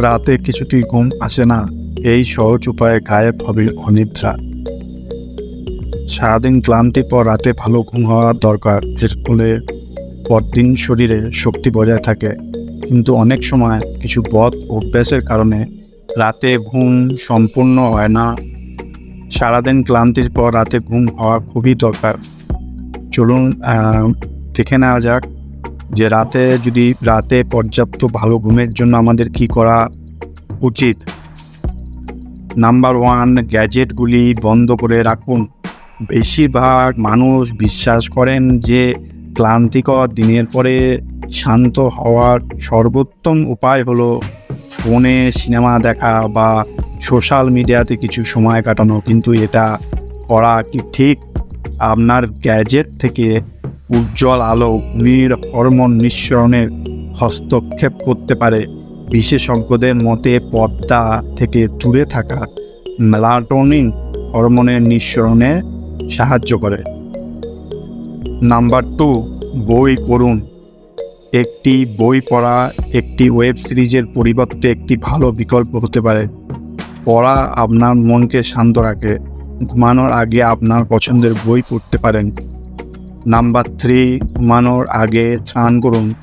রাতে কিছুটি ঘুম আসে না। এই সহজ উপায়ে গায়েব হবে অনিদ্রা। সারাদিন ক্লান্তির পর রাতে ভালো ঘুম হওয়া দরকার এর ফলে পরদিন শরীরে শক্তি বজায় থাকে। কিন্তু অনেক সময় কিছু বদ অভ্যাসের কারণে রাতে ঘুম সম্পূর্ণ হয় না। সারাদিন ক্লান্তির পর রাতে ঘুম হওয়া খুবই দরকার। চলুন দেখে নেওয়া যাক যে রাতে যদি রাতে পর্যাপ্ত ভালো ঘুমের জন্য আমাদের কি করা উচিত? নাম্বার ওয়ান গ্যাজেটগুলি বন্ধ করে রাখুন। বেশিরভাগ মানুষ বিশ্বাস করেন যে ক্লান্তিকর দিনের পরে শান্ত হওয়ার সর্বোত্তম উপায় হলো ফোনে সিনেমা দেখা বা সোশ্যাল মিডিয়াতে কিছু সময় কাটানো। কিন্তু এটা করা কি ঠিক? আপনার গ্যাজেট থেকে উজ্জ্বল আলো ঘুমের হরমোন নিঃসরণের হস্তক্ষেপ করতে পারে। বিশেষজ্ঞদের মতে, পর্দা থেকে দূরে থাকা মেলাটোনিন হরমোনের নিঃসরণে সাহায্য করে। নাম্বার টু, বই পড়ুন। একটি বই পড়া একটি ওয়েব সিরিজের পরিবর্তে একটি ভালো বিকল্প হতে পারে। পড়া আপনার মনকে শান্ত রাখে। ঘুমানোর আগে আপনার পছন্দের বই পড়তে পারেন। নাম্বার থ্রি ঘুমানোর আগে স্নান করুন।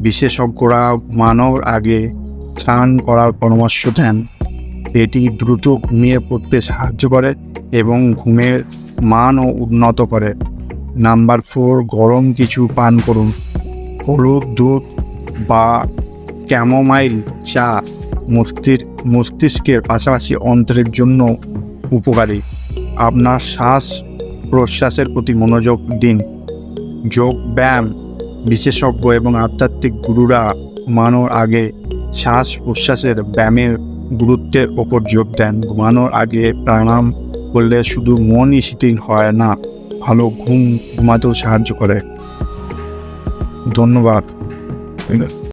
বিশেষজ্ঞরা ঘুমানোর আগে স্নান করার পরামর্শ দেন। এটি দ্রুত ঘুমিয়ে পড়তে সাহায্য করে এবং ঘুমের মানও উন্নত করে। নাম্বার ফোর, গরম কিছু পান করুন। হলুদ দুধ বা ক্যামোমাইল চা মস্তির মস্তিষ্কের পাশাপাশি অন্তরের জন্য উপকারী। আপনার শ্বাস প্রশ্বাসের প্রতি মনোযোগ দিন। যোগ, ব্যায়াম, বিশেষজ্ঞ এবং আধ্যাত্মিক গুরুরা ঘুমানোর আগে শ্বাস প্রশ্বাসের ব্যায়ামের গুরুত্বের ওপর যোগ দেন। ঘুমানোর আগে প্রাণায়াম করলে শুধু মনই শিথিল হয় না, ভালো ঘুম ঘুমাতেও সাহায্য করে। ধন্যবাদ।